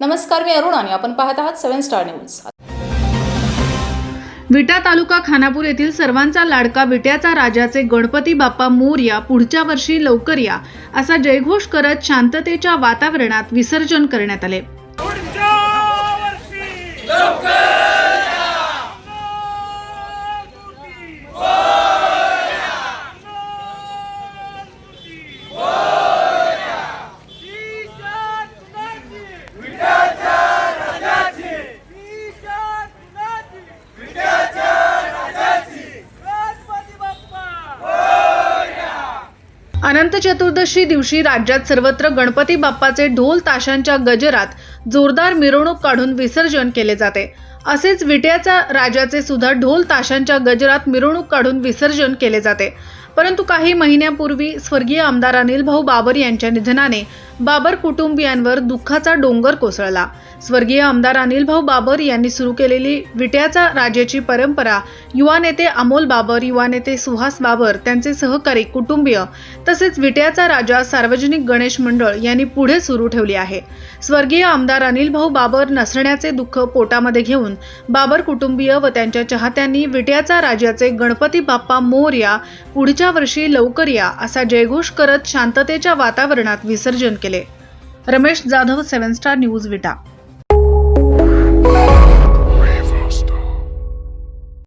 नमस्कार मी अरुण आणि आपण पाहत आहात सेव्हन स्टार न्यूज. विटा तालुका खानापूर येथील सर्वांचा लाडका विट्याचा राजाचे गणपती बाप्पा मोर्या पुढच्या वर्षी लवकर या असा जयघोष करत शांततेच्या वातावरणात विसर्जन करण्यात आले. अनंत चतुर्दशी दिवशी राज्यात सर्वत्र गणपती बाप्पाचे ढोल ताशांच्या गजरात जोरदार मिरवणूक काढून विसर्जन केले जाते. असेच विट्याच्या राजाचे सुद्धा ढोल ताशांच्या गजरात मिरवणूक काढून विसर्जन केले जाते. परंतु काही महिन्यापूर्वी स्वर्गीय आमदार अनिल भाऊ बाबर यांच्या निधनाने बाबर कुटुंबियांवर दुःखाचा डोंगर कोसळला. स्वर्गीय आमदार अनिल भाऊ बाबर यांनी सुरू केलेली विट्याचा राजाची परंपरा युवा नेते अमोल बाबर युवा नेते सुहास बाबर त्यांचे सहकारी कुटुंबीय तसेच विट्याचा राजा सार्वजनिक गणेश मंडळ यांनी पुढे सुरू ठेवली आहे. स्वर्गीय आमदार अनिल भाऊ बाबर नसण्याचे दुःख पोटामध्ये घेऊन बाबर कुटुंबीय व त्यांच्या चाहत्यांनी विट्याचा राजाचे गणपती बाप्पा मोरया पुढच्या वर्षी लवकर या असा जयघोष करत शांततेच्या वातावरणात विसर्जन केले. Ramesh Jadhav seven star news Vita.